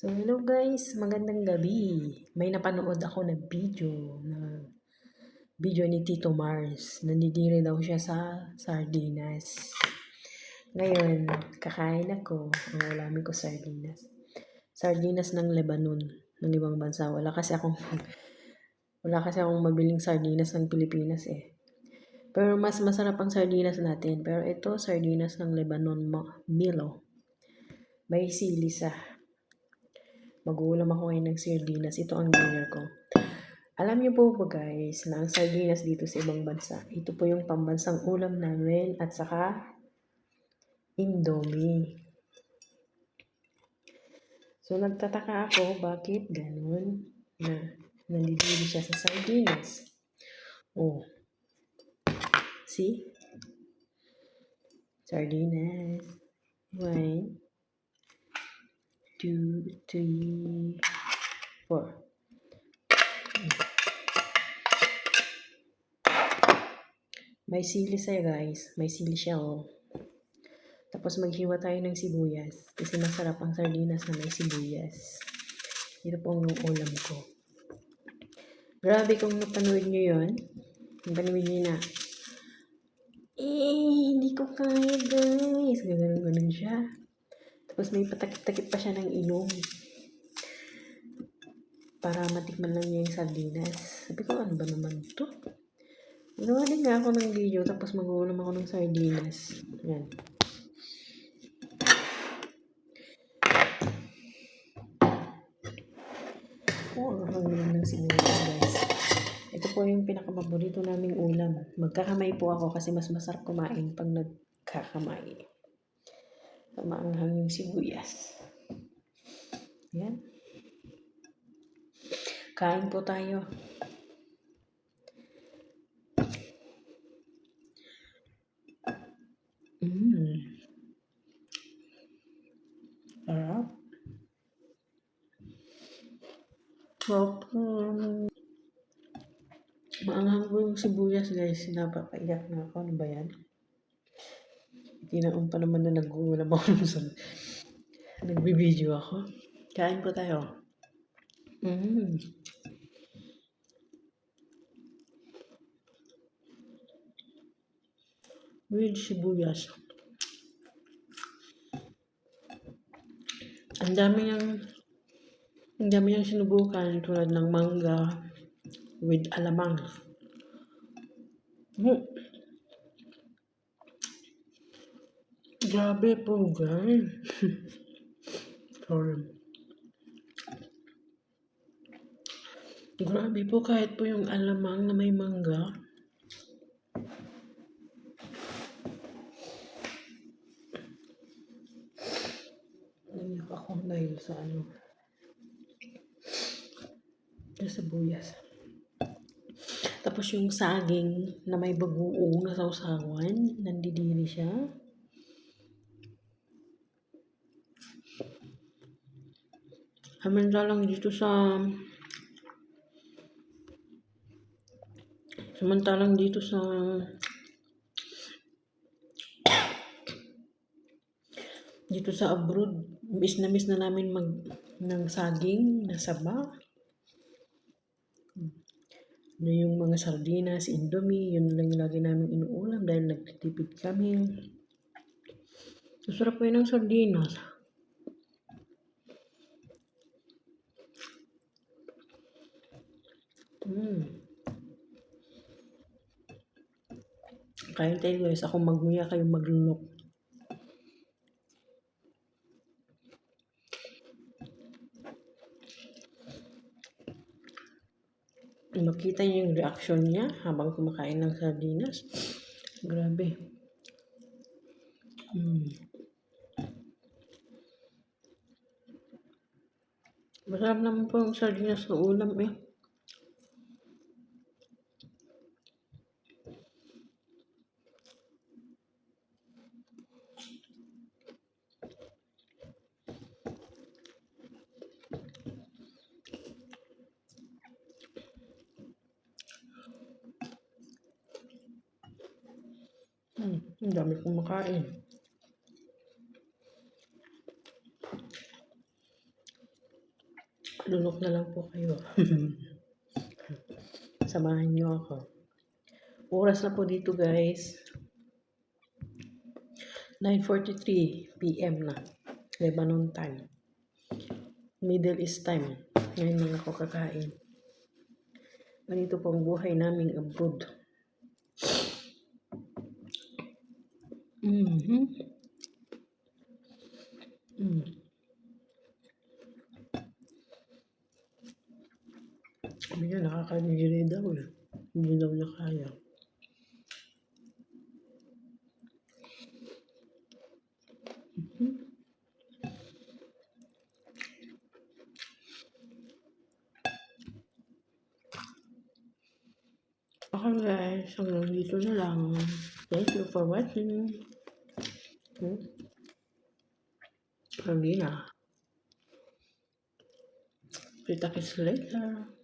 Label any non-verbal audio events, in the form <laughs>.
So, hello guys, magandang gabi. May napanood ako na video na video ni Tito Mars. Nandidiri daw siya sa sardinas. Ngayon, kakain ako. Ang ulamin ko sardinas. Sardinas ng Lebanon, ng ibang bansa. Wala kasi akong <laughs> wala kasi akong mabiling sardinas ng Pilipinas eh. Pero mas masarap ang sardinas natin. Pero ito, sardinas ng Lebanon Milo. May sili sa Mag-uulam ako ngayon ng sardinas. Ito ang dinner ko. Alam niyo po po guys, na ang sardinas dito sa ibang bansa, ito po yung pambansang ulam namin at saka Indomie. So nagtataka ako bakit ganun na nalilili siya sa sardinas. Oh. See? Sardinas. One two, three, four. May sili sa'yo guys. May sili siya oh. Tapos maghiwa tayo ng sibuyas. Kasi masarap ang sardinas na may sibuyas. Ito po ang ulam ko. Grabe kung napanood nyo yun. Napanood nyo na. Eh, hindi ko kaya guys. Ganun-ganun siya. Tapos may patakip-takip pa siya ng ilong. Para matikman lang niya yung sardinas. Sabi ko, ano ba naman to? Ginawa din nga ako ng video, tapos mag-uulam ako ng sardinas. Yan. Oo, oh, ang ng sibuyas, guys. Ito po yung pinakamaborito naming ulam. Magkakamay po ako kasi mas masarap kumain pag nagkakamay maanghang yung sibuyas. Yan. Kain po tayo. Mmm. Sarap. Sarap. Maanghang po yung sibuyas guys. Napapaiyak na ako. Ano ba yan? Tinaon pa naman na nag-uulam ako sun. Nagbibideo ako. Kain po tayo. Mm. With sibuyas. Ang dami yung ang dami yung sinubukan tulad ng mangga with alamang. Mm. Grabe po, guys. <laughs> Sorry. Grabe po kahit po yung alamang na may mangga. Naiyak ako dahil sa ano. Sa buyas. Tapos yung saging na may bagoong na sausawan, nandidiri siya. Samantalang dito sa Samantalang dito sa dito sa abroad, miss na miss na namin mag ng saging na saba. Ano yung mga sardinas, indomie, yun lang yung lagi namin inuulam dahil nagtitipid kami. Masarap po yun ng sardinas. Hmm. Kain tayo guys. Ako magnguya kayo maglunok. Makita niyo yung reaction niya habang kumakain ng sardinas. Grabe. Hmm. Masarap naman po yung sardinas sa ulam eh. Hmm, ang dami kong makain. Lunok na lang po kayo. <laughs> Samahan niyo ako. Oras na po dito guys. 9.43 p.m. na. Lebanon time. Middle East time. Ngayon lang ako kakain. Ganito po ang buhay namin abroad. Mm-hmm. Mm. Sabi niya, nakakabigili daw eh. Hindi daw niya kaya. Okay guys, hanggang dito na lang. Thank you for watching. Hmm? Hindi na. Kita kits later.